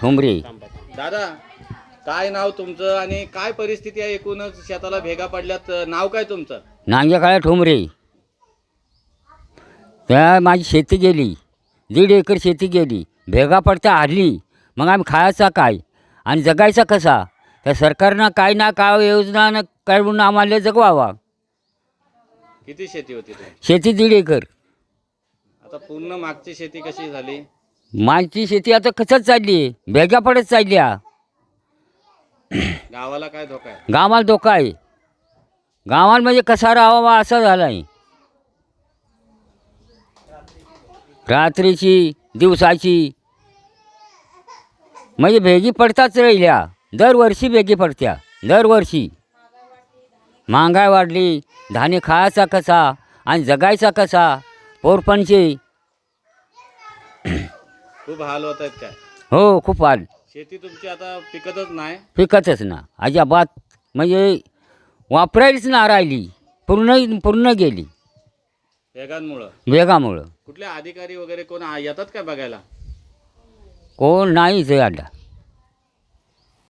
ठोंबरे. दादा काय नाव तुमचं आणि काय परिस्थिती आहे एकूणच? शेताला भेगा पडल्यात. नाव काय तुमचं? नांग्या काळ्या ठोंबरे. त्या माझी शेती गेली. दीड एकर शेती गेली. भेगा पडता हरली मग आम्ही खायचा काय? आणि जगायचा कसा? त्या सरकारनं काय ना काय योजना न काढून आम्हाला जगवावा. किती शेती होती शेती दीड एकर. आता पूर्ण मागची शेती कशी झाली? माझी शेती आता कसंच चालली? आहे भेगा पडत चालल्या. गावाला काय धोका आहे? गावाला धोका आहे. गावाला म्हणजे कसा राहावा असा झाला आहे रात्रीची दिवसाची. म्हणजे भेगी पडताच राहिल्या. दरवर्षी भेगी पडत्या. दरवर्षी. महागाई वाढली. धान्य खायचा कसा आणि जगायचा कसा? पोरपणचे खूप हाल होत आहेत काय? हो खूप हाल. शेती तुमची आता पिकतच नाही. पिकतच ना. अजिबात म्हणजे वापरायलाच ना राहिली. पूर्ण पूर्ण गेली. भेगांमुळं वेगामुळं. कुठले अधिकारी वगैरे कोण आ- येतात काय बघायला? कोण नाहीच आला